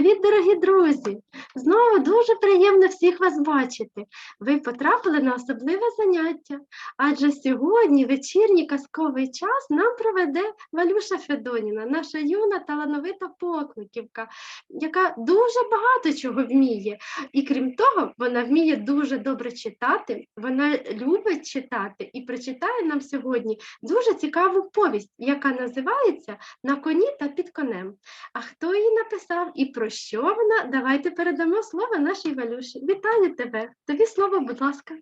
Привіт, дорогі друзі! Знову дуже приємно всіх вас бачити. Ви потрапили на особливе заняття, адже сьогодні вечірній казковий час нам проведе Валюша Федоніна, наша юна талановита покликівка, яка дуже багато чого вміє. І крім того, вона вміє дуже добре читати, вона любить читати і прочитає нам сьогодні дуже цікаву повість, яка називається На коні та під конем. А хто її написав і про що вона? Давайте передамо слово нашій Валюші. Вітаю тебе! Тобі слово, будь ласка.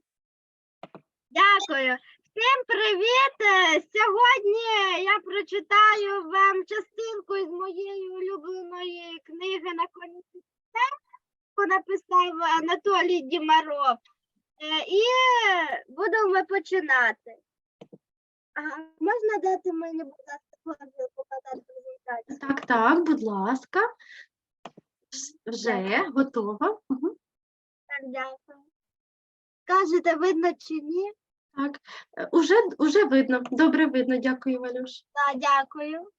Дякую. Всім привіт! Е, Сьогодні я прочитаю вам частинку із моєї улюбленої книги на коні яку написав Анатолій Дімаров. Е, І будемо починати. Ага, можна дати мені, будь ласка, показати презентацію? Так, так, будь ласка. Вже готова. Так, дякую. Кажете, видно чи ні? Так, е, уже, уже видно. Добре видно. Дякую, Валюш. Так, дякую.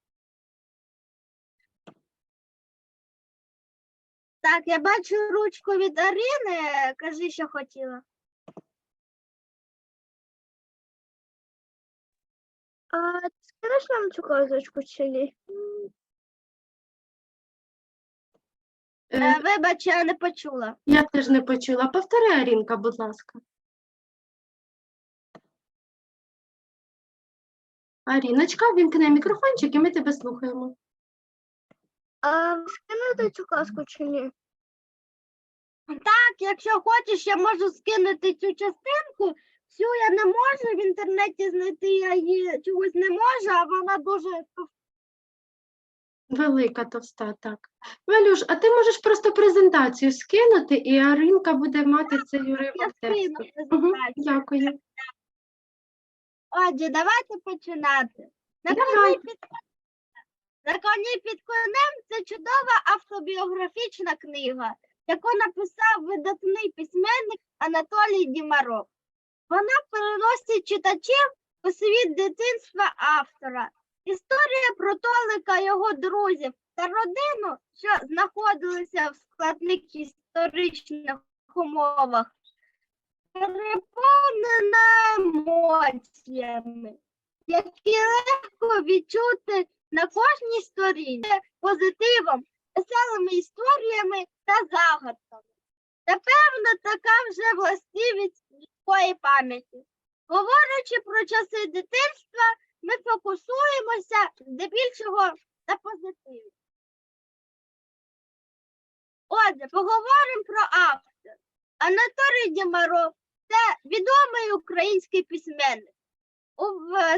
Так, я бачу ручку від Арини. Кажи, що хотіла. А скажеш нам цю казочку чи ні? Е, Вибач, я не почула. Я теж не почула. Повтори, Арінка, будь ласка. Аріночка, вімкни мікрофончик і ми тебе слухаємо. А скинути цю казку чи ні? Так, якщо хочеш, я можу скинути цю частинку. Всю я не можу в інтернеті знайти, я її чогось не можу, а вона дуже Велика товста, так. Валюш, а ти можеш просто презентацію скинути, і Аринка буде мати цей уривок тексту. Дякую. Отже, давайте починати. На коні під на коні під конем це чудова автобіографічна книга, яку написав видатний письменник Анатолій Дімаров. Вона переносить читачів у світ дитинства автора. Історія про Толика, його друзів та родину, що знаходилися в складних історичних умовах, переповнена емоціями, які легко відчути на кожній сторінці позитивом, веселими історіями та загадками. Напевно, така вже властивість людської пам'яті. Говорячи про часи дитинства, ми фокусуємося здебільшого на позитиві. Отже, поговоримо про автор. Анатолій Дімаров це відомий український письменник. У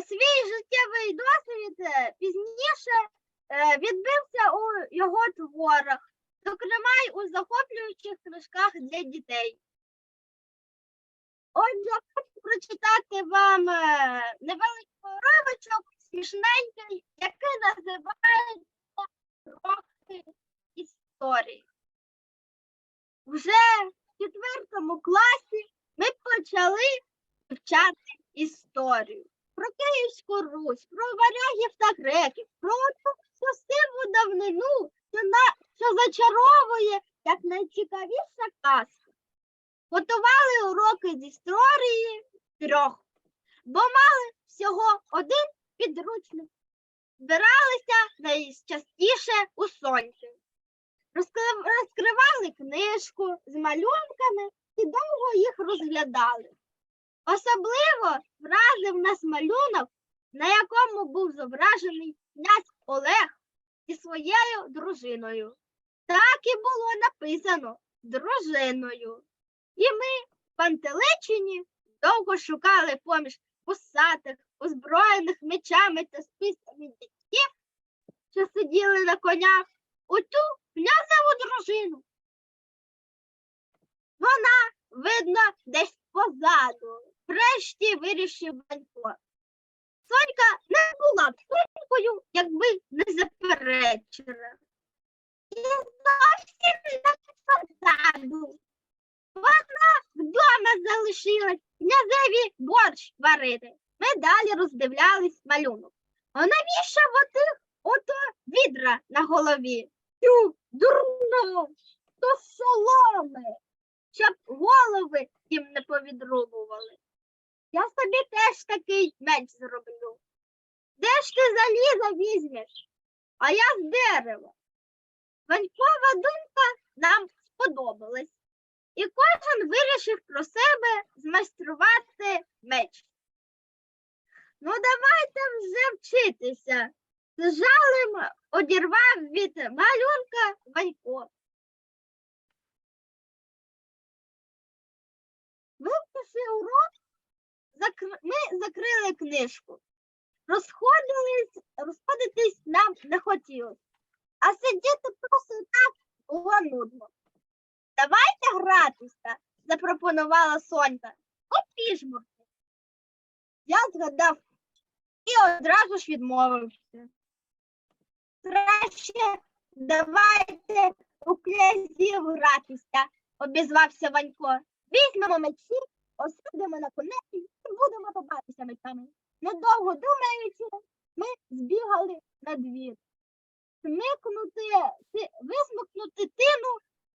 свій життєвий досвід е, пізніше е, відбився у його творах, зокрема й у захоплюючих книжках для дітей. Отже, хочу прочитати вам е, невеликий уривочок, смішненький, який називається трохи історії. Вже в четвертому класі ми почали вивчати історію про Київську Русь, про варягів та греків, про ту красиву давнину, що, на, що зачаровує як найцікавіша казка. Готували уроки з історії трьох, бо мали всього один підручник. Збиралися найчастіше у сонці. Розкрив- Розкривали книжку з малюнками і довго їх розглядали. Особливо вразив нас малюнок, на якому був зображений князь Олег зі своєю дружиною. Так і було написано дружиною. І ми, пантеличені, довго шукали поміж пусатих, озброєних мечами та списами дітей, що сиділи на конях, оту князеву дружину. Вона, видно, десь позаду. Врешті вирішив Ванько. Сонька не була б сонькою, якби не заперечила. І зовсім не позаду. Вона вдома залишилась князеві борщ варити. Ми далі роздивлялись малюнок. А навіщо отих ото відра на голові? Тю, дурно, то соломи, щоб голови їм не повідрубували. Я собі теж такий меч зроблю. Де ж ти заліза візьмеш? А я з дерева. Ванькова думка нам сподобалась, і кожен вирішив про себе змайструвати меч. Ну, давайте вже вчитися. З жалем одірвав від малюнка Ванько. Вивчивши урок, ми закрили книжку. Розходились, розходитись нам не хотілося, а сидіти просто так було нудно. Давайте гратися, запропонувала Сонька. От пішмурки. Я згадав і одразу ж відмовився. Краще давайте у князів гратися, обізвався Ванько. Візьмемо мечі, осудимо на коней і будемо побатися мечами. Недовго думаючи, ми збігали на двір. Смикнути, висмикнути тину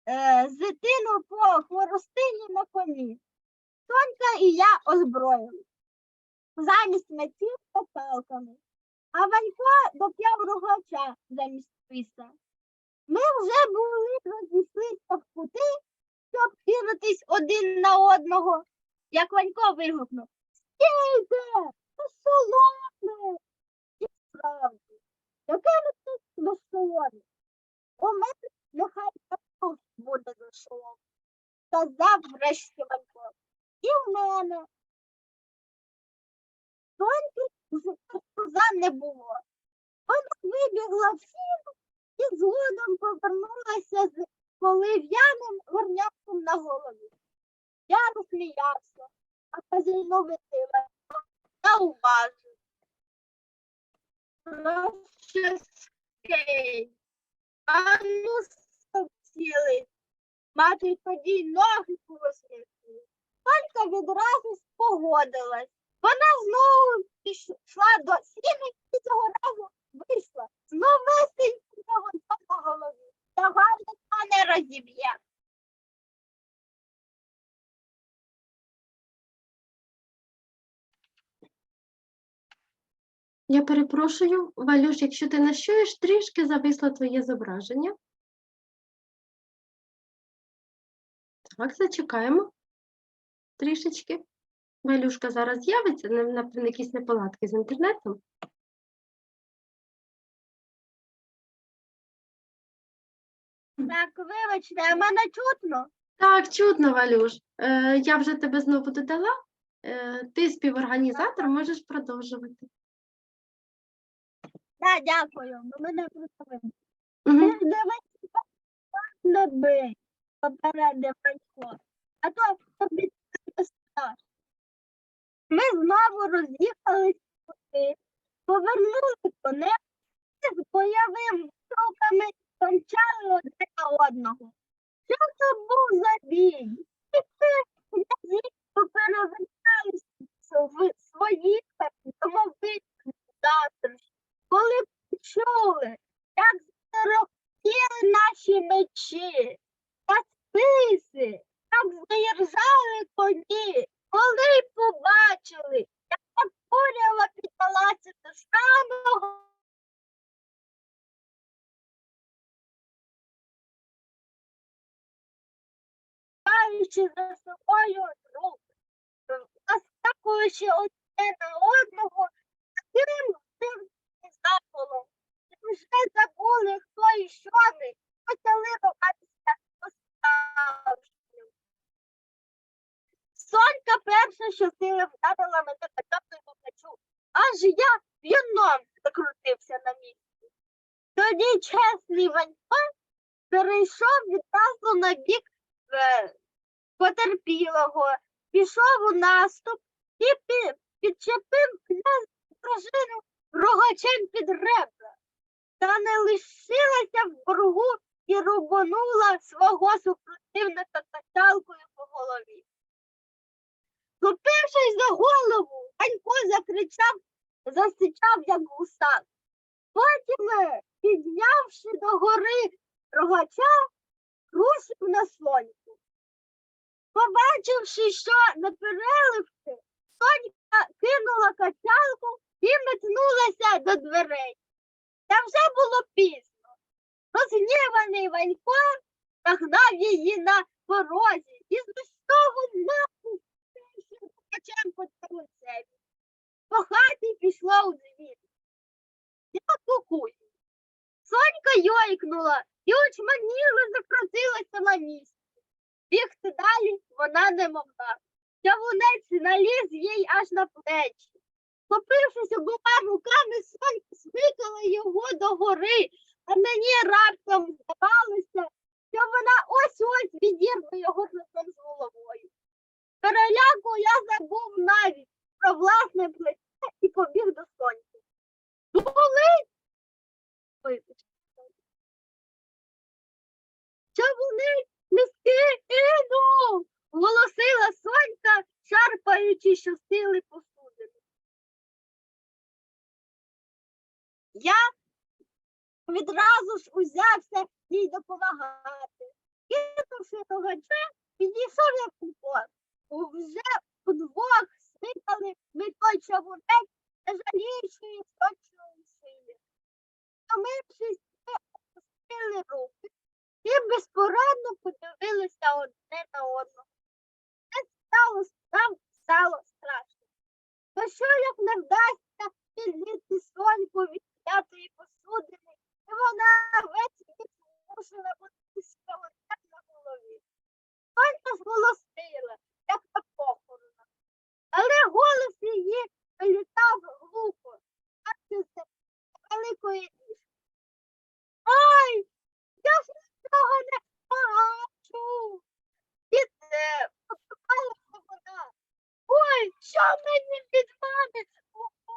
е, з тину по хворостині на коні. Сонька і я озброїли. Замість мечів та палками. А Ванько доп'яв рогача замість списа. Ми вже були розійшлися в кути, щоб кинутись один на одного, як Ванько вигукнув. Стійте! Це солоне! І справді, яке ми тут безсолоне? У мене нехай також буде до безсолоне, сказав врешті Ванько. І в мене. Соньки вже коза не було. Вона вибігла в сіну і згодом повернулася з полив'яним горняком на голові. Я розсміявся, а хазяйновитий зауважив. Прощаскей. А ну сіли. Мати тоді ноги посміхнули. Тільки відразу спогодилась. Вона знову пішла до сіни і цього разу вийшла з новесенького на голові. Давай не розіб'є. Я перепрошую, Валюш, якщо ти нас чуєш, трішки зависло твоє зображення. Так, зачекаємо трішечки. Валюшка зараз з'явиться, на- якісь неполадки з інтернетом. Так, вибачте, а мене чутно? Так, чутно, Валюш. Е, я вже тебе знову додала. Е, ти співорганізатор, можеш продовжувати. Так, дякую, бо мене просто видно. Угу. Дивись, не бий, попередив Ванько. А то тобі сташ. Ми знову роз'їхались туди, повернули конем і з бойовими кроками помчали одне на одного. Що це був за бій? І ти князі попереверталися в свої домовитні завтрашні, коли почули, як зарохтіли наші мечі та списи, як заіржали коні, коли побачили, як курява піднялася до самого маючи за собою рук, наскакуючи одне на одного, таким тим запалом. Вже забули, хто і що ми, почали рухатися останнім. Сонька сили вдарила мене по плечу, аж я в'юном закрутився на місці. Тоді чесний Ванько перейшов відразу на бік е, потерпілого, пішов у наступ і пі- підчепив князь дружину рогачем під ребра. Та не лишилася в боргу і рубанула свого супротивника качалкою по голові. Схопившись за голову, Ганько закричав, засичав, як гусак. Потім, е, піднявши до гори рогача рушив на соньку. Побачивши, що на переливці, сонька кинула качалку і метнулася до дверей. Та вже було пізно. Розгніваний Ванько нагнав її на порозі і з того маху качем по. По хаті пішла у двір. Я кукую. Сонька йойкнула і очманіла закрутилася на місці. Бігти далі вона не могла. Чавунець наліз їй аж на плечі. Схопившись обома руками, сонька смикала його догори, а мені раптом здавалося, що вона ось-ось відірве його разом з головою. Переляку я забув навіть про власне плече і побіг до сонця. Болить! Вибач. Чавунець нести іду! голосила сонька, шарпаючи щосили посудину. Я відразу ж узявся їй допомагати. Кинувши рогача, підійшов я купон. Вже удвох смикали ми той чавунець та жаліючої сочної шиї. Втомившись, ми опустили руки і безпорадно подивилися одне на одного. Це стало нам стало страшно. То що як не вдасться підліти соньку від п'ятої посудини, і вона весь вік змушена бути сковородят на голові. Сонька зголосила, як на похоронах. Але голос її вилітав глухо, це великої ліжки. Ой, я ж нічого не бачу. І це покупалася вона. Ой, що мені від мами буде?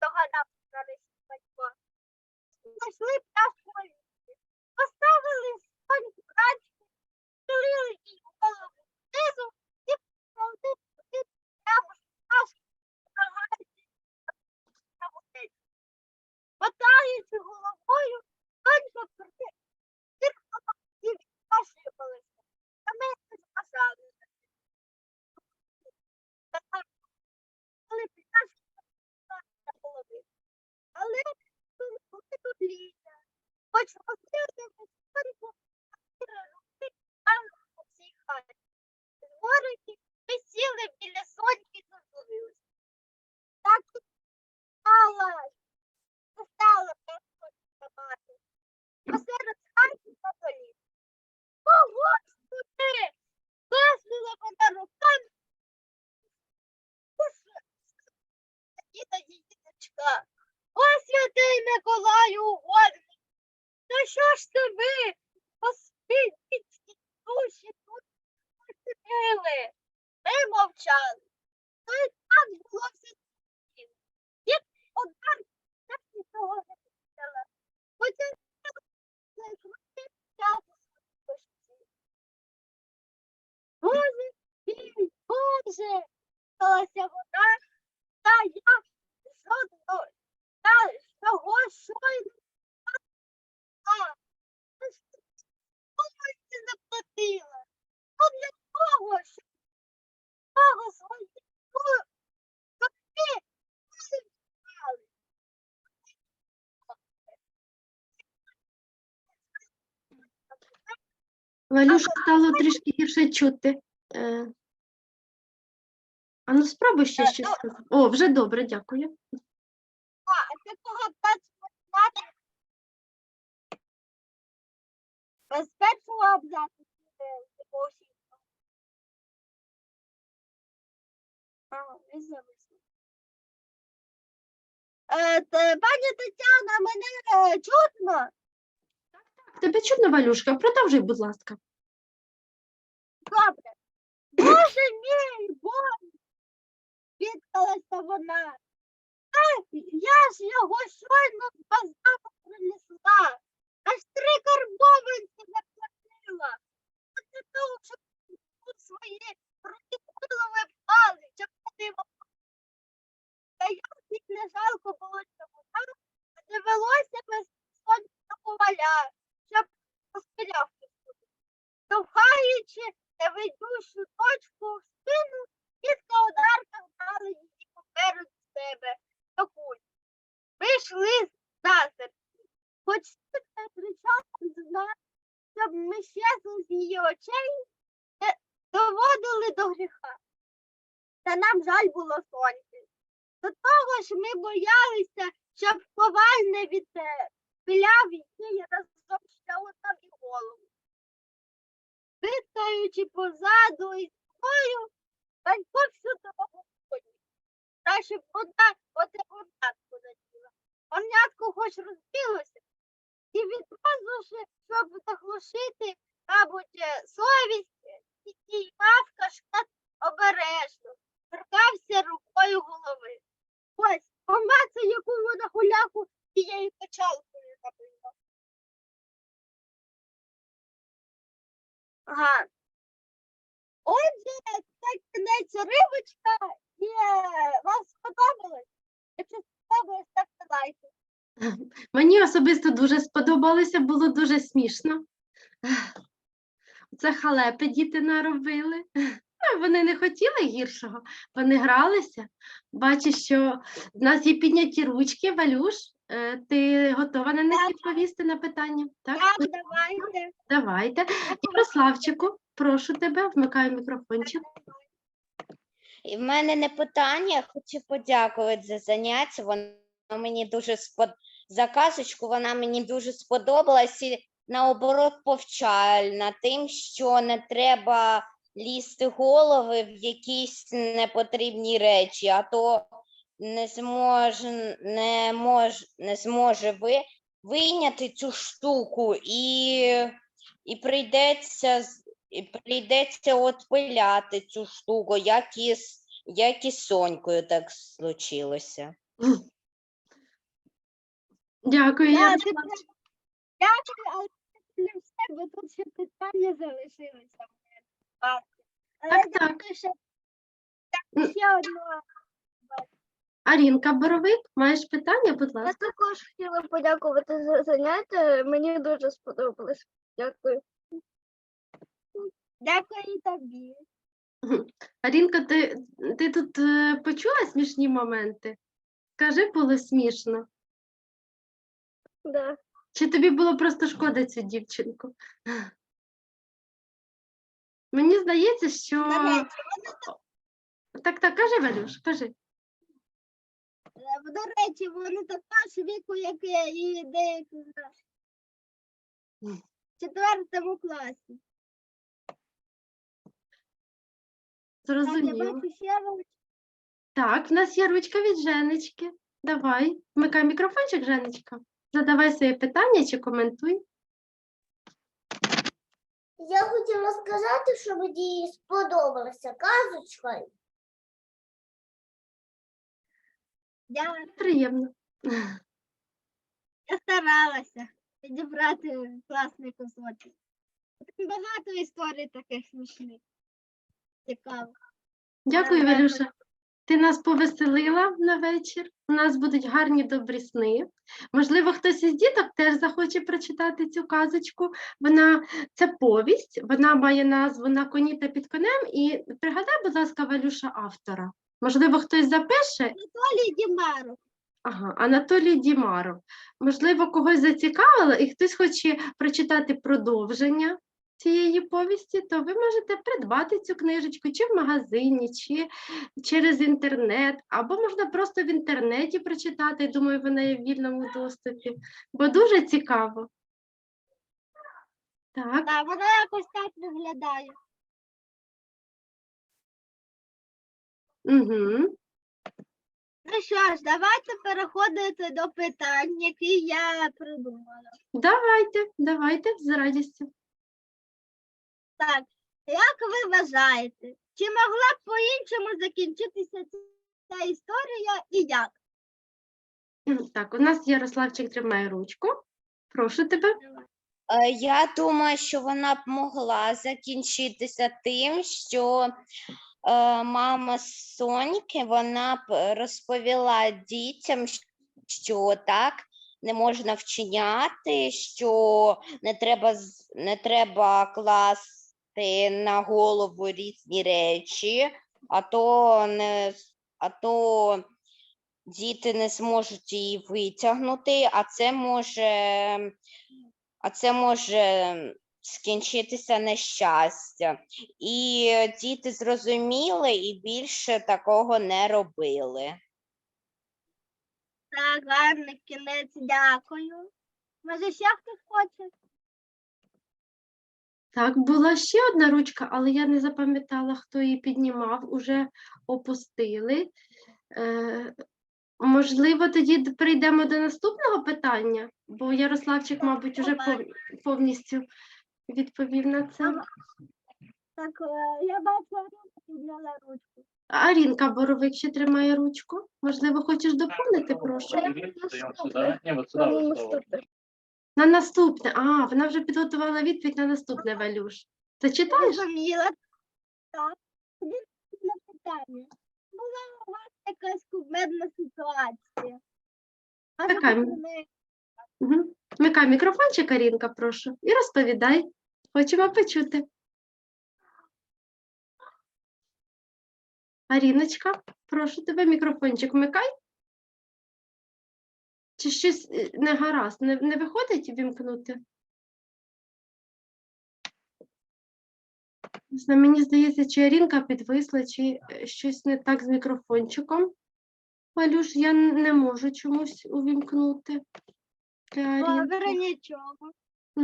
Догадався нарешті батько. Знайшли пташку Аліси. Поставили соньку рачку, стелили їй голову знизу і повели туди прямо з пташки намагаючись на вулиці. Мотаючи головою, сонька притихнула і відпашувалася. А ми не зважали. Коли пташка на голові. Але тут тут літа. Хоч посилити соньку, руки аж по всій хаті. Дворики ми сіли біля соньки і задивилися. Так і стала, стала мати. Посеред хаті на полі. О, Господи! Виснула вона руками. Діда діточка. О, святий Миколаю угодник! Та що ж це ви? Поспіть душі тут посиділи. Ми мовчали. То і так було все спокійно. Дід удар так нічого не писала. Хоча не крутив часу дощі. Боже, мій, Боже, сталася вода, та я жодного та того щойно. Не заплатила. Ну для того, що того свої копи взяли. Валюша стало трішки гірше чути. Е, А ну спробуй ще Е, щось ну- сказати. О, вже добре, дякую. Першого абзацу зависло. Е, пані Тетяна, мене е, чутно? Тебе чутно, Валюшка? Продовжуй, будь ласка. Добре. Боже мій, Боже! Бідкалася вона. А я ж його щойно з базару принесла. Аж три карбованці заплатила. Для того, щоб тут свої протікулове пали, щоб вони Та як їх не жалко було цього. Довелося без сонця поваля, щоб розпиляв. Довгаючи та ведущу точку в спину. Кілька ударка вдали її поперед себе до куль. Вийшли засерці. Хоч сутка кричала до нас, щоб ми щезли з її очей, не доводили до гріха. Та нам жаль було сонця. До того ж ми боялися, щоб коваль не відпиляв її разом щелотав і голову. Витаючи позаду і собою, батько всю дорогу ходить. Краще б одна оте горнятку наділа. Горнятку хоч розбилося, і відразу ж, щоб заглушити, мабуть, е, совість, і діймав кашкет обережно, торкався рукою голови. Ось, помацай, яку вона гуляку тією качалкою набила. Ага. Отже, це кінець рибочка. І вам сподобалось? Якщо сподобалось, ставте лайки. Мені особисто дуже сподобалося, було дуже смішно. Це халепи діти наробили. Ну, Вони не хотіли гіршого, вони гралися. Бачиш, що в нас є підняті ручки, Валюш. е, Ти готова на них відповісти на питання? Так, Так, давайте. давайте. Ярославчику, прошу тебе, вмикаю мікрофончик. І в мене не питання, я хочу подякувати за заняття. Воно мені дуже спод... за казочку, вона мені дуже сподобалась і наоборот повчальна тим, що не треба лізти голови в якісь непотрібні речі, а то не зможе, не мож, не зможе ви вийняти цю штуку і, і прийдеться і прийдеться от пиляти цю штуку, як і, з- як і з Сонькою так случилося. Дякую, ти Дякую, але це не все, бо тут ще питання мене. Так. Але Так, ще, ще. Арінка Боровик, маєш питання, будь Я ласка. також хотіла подякувати за заняття. Мені дуже сподобалось. Дякую. Дякую тобі. Арінка, ти, ти тут е, почула смішні моменти? Скажи, було смішно. Да. Чи тобі було просто шкода цю дівчинку? Мені здається, що. Так, так, кажи, Валюш, кажи. Е, До речі, вони така ж віку, як і деякі. В четвертому класі. Зрозуміло. Так, в нас є ручка від Женечки. Давай, вмикай мікрофончик, Женечка. Задавай своє питання чи коментуй. Я хотіла сказати, що мені сподобалася казочка. Я, Приємно. я старалася підібрати класний кусочок. Багато історій таких смішних. Цікавих. Дякую, Валюша. Ти нас повеселила на вечір. У нас будуть гарні добрі сни. Можливо, хтось із діток теж захоче прочитати цю казочку. Вона це повість, вона має назву На коні та під конем. І пригадай, будь ласка, Валюша, автора. Можливо, хтось запише, Анатолій Дімаров. Ага, Анатолій Дімаров. Можливо, когось зацікавило і хтось хоче прочитати продовження цієї повісті, то ви можете придбати цю книжечку чи в магазині, чи через інтернет, або можна просто в інтернеті прочитати. Думаю, вона є в вільному доступі, бо дуже цікаво. Так, Так, вона якось так виглядає. угу. Ну що ж, давайте переходити до питань, які я придумала. давайте, давайте з радістю. Так, як ви вважаєте, чи могла б по-іншому закінчитися ця- історія і як? Так, у нас Ярославчик тримає ручку. Прошу тебе. Е, Я думаю, що вона б могла закінчитися тим, що е, мама Соньки вона б розповіла дітям, що так не можна вчиняти, що не треба, з- не треба класти на голову різні речі, а то не, а то діти не зможуть її витягнути, а це може, а це може скінчитися нещастя. І діти зрозуміли і більше такого не робили. Так, гарний кінець, дякую. Може, ще хтось хоче? Так, була ще одна ручка, але я не запам'ятала, хто її піднімав, уже опустили. Е, можливо, тоді перейдемо до наступного питання, бо Ярославчик, мабуть, уже пов- повністю відповів на це. Так, е, я бачу, Арина підняла ручку. Арінка Боровик ще тримає ручку. Можливо, хочеш доповнити, прошу? Не, вот сюда вот сюда. На наступне. А, вона вже підготувала відповідь на наступне, Валюш. Зачитаєш? Зрозуміла. Так. На питання. Була у вас якась кумедна ситуація? Може, Така, Угу. Микай мікрофончик, Арінка, прошу, і розповідай. Хочемо почути. Аріночка, прошу тебе, мікрофончик вмикай. Чи щось е, не гаразд, не, не виходить вімкнути? Мені здається, чи Арінка підвисла, чи е, щось не так з мікрофончиком. Валюш, я не можу чомусь увімкнути. Добре, нічого.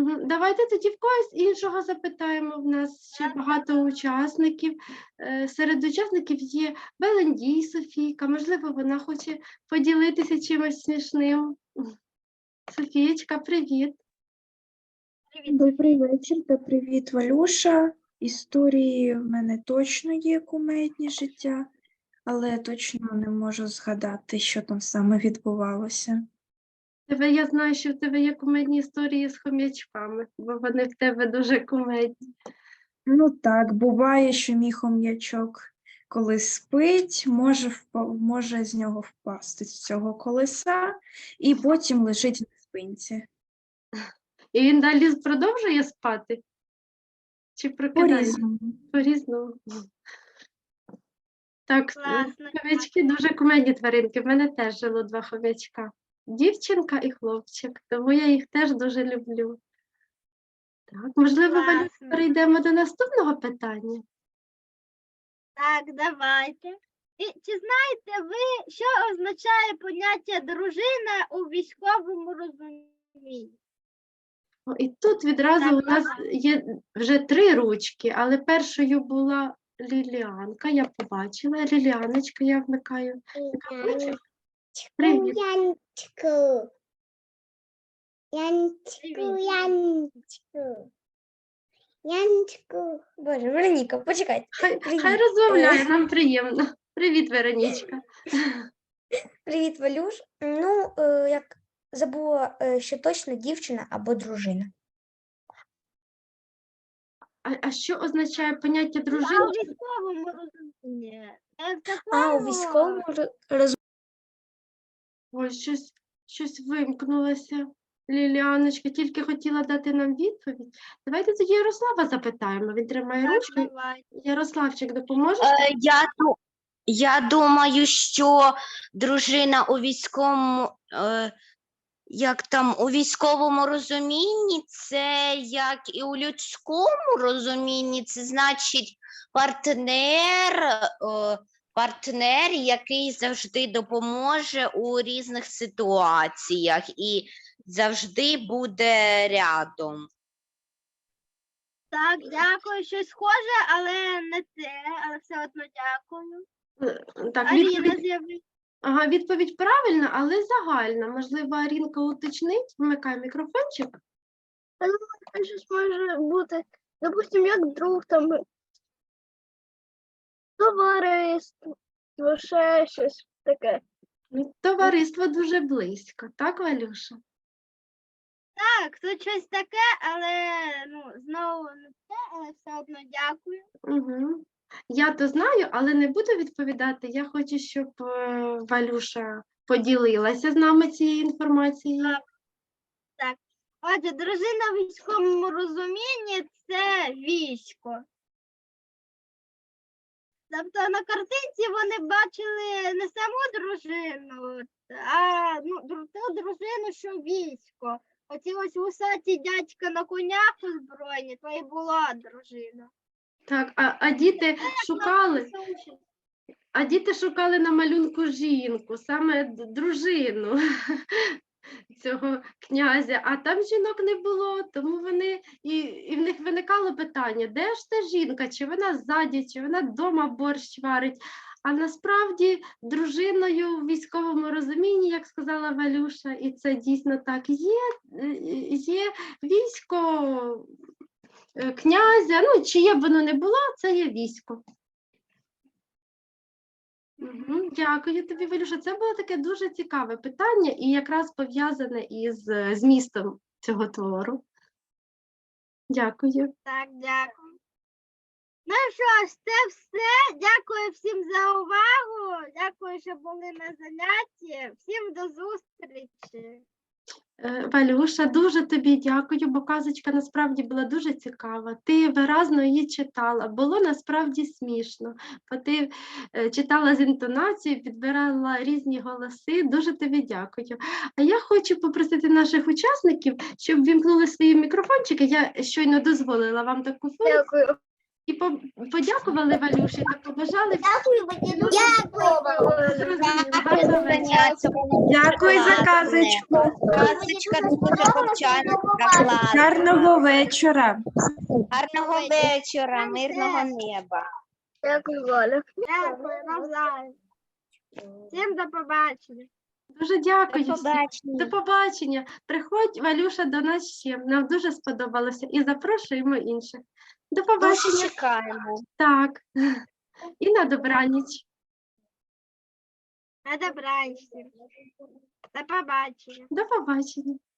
Давайте тоді в когось іншого запитаємо. В нас ще багато учасників. Е, Серед учасників є Белендій Софійка. Можливо, вона хоче поділитися чимось смішним. Софієчка, привіт. Добрий вечір та привіт, Валюша. Історії в мене точно є кумедні життя, але точно не можу згадати, що там саме відбувалося. Тебе я знаю, що в тебе є кумедні історії з хом'ячками, бо вони в тебе дуже кумедні. Ну так, буває, що мій хом'ячок, коли спить, може, впа- може з нього впасти з цього колеса і потім лежить на спинці. І він далі продовжує спати? Чи прокидається? По-різному. По-різному. Так, Класно. хомячки дуже кумедні тваринки. В мене теж жило два хомячка. Дівчинка і хлопчик, тому я їх теж дуже люблю. Так, можливо, Валю, перейдемо до наступного питання. Так, давайте. І чи знаєте ви, що означає поняття дружина у військовому розумінні? О, І тут відразу Так, у нас є вже три ручки, але першою була Ліліанка. Я побачила. Ліліаночка, я вмикаю. мікрофончик. Привіт. Янчику. Янчику, Янчику. Янчику. Боже, Вероніка, почекайте. Хай, хай розмовляє, нам приємно. Привіт, Веронічка. Привіт, Валюш. Ну, е, як забула, е, що точно дівчина або дружина. А, а що означає поняття А у дружини? військовому розумінні. А у військовому ро- роз... Ой, щось, щось вимкнулося. Ліліаночка тільки хотіла дати нам відповідь. Давайте тоді Ярослава запитаємо. Він тримає ручку. Ярославчик, допоможеш? Е, Я, ду- я думаю, що дружина у військовому, е, як там у військовому розумінні, це як і у людському розумінні, це значить партнер, е, партнер, який завжди допоможе у різних ситуаціях і завжди буде рядом. Так, дякую. Щось схоже, але не це, але все одно дякую. Е, Так, Аріна відповідь, з'явилася. ага, відповідь правильна, але загальна. Можливо, Арінка уточнить. Вмикай мікрофончик. Щось може бути, допустим, як друг там товариство, ще щось таке. Товариство дуже близько, так, Валюша? Так, тут щось таке, але ну, знову не це, але все одно дякую. Угу. Я то знаю, але не буду відповідати. Я хочу, щоб е, Валюша поділилася з нами цією інформацією. Отже, дружина в військовому розумінні це військо. Тобто на картинці вони бачили не саму дружину, а ну, ту дружину, що військо. Оці ось вусаті дядька на конях озброєні, то і була дружина. Так, а, а діти шукали, а діти шукали на малюнку жінку, саме дружину цього князя, а там жінок не було, тому вони і, і в них виникало питання, де ж та жінка, чи вона ззаді, чи вона вдома борщ варить. А насправді дружиною в військовому розумінні, як сказала Валюша, і це дійсно так є, є військо е, князя, ну чиє б воно не було, це є військо. Дякую тобі, Валюша. Це було таке дуже цікаве питання і якраз пов'язане із е, змістом цього твору. Дякую. Так, дякую. Ну що ж, це все. Дякую всім за увагу. Дякую, що були на занятті. Всім до зустрічі. Е, Валюша, дуже тобі дякую, бо казочка насправді була дуже цікава. Ти виразно її читала, було насправді смішно, бо ти е, читала з інтонацією, підбирала різні голоси. Дуже тобі дякую. А я хочу попросити наших учасників, щоб вімкнули свої мікрофончики. Я щойно дозволила вам таку функцію. Дякую. І по- подякували Валюші та побажали Дякую, зрозуміло, Дякую за казочку. Казочка дуже повчальна. Гарного вечора. Гарного вечора, мирного неба. Дякую, Валя. Дякую. Всім до побачення. Дуже дякую. До побачення. До побачення. Приходь, Валюша, до нас ще. Нам дуже сподобалося. І запрошуємо інших. До Дуже побачення. чекаємо. Так. І на добраніч. На добраніч. До побачення. До побачення.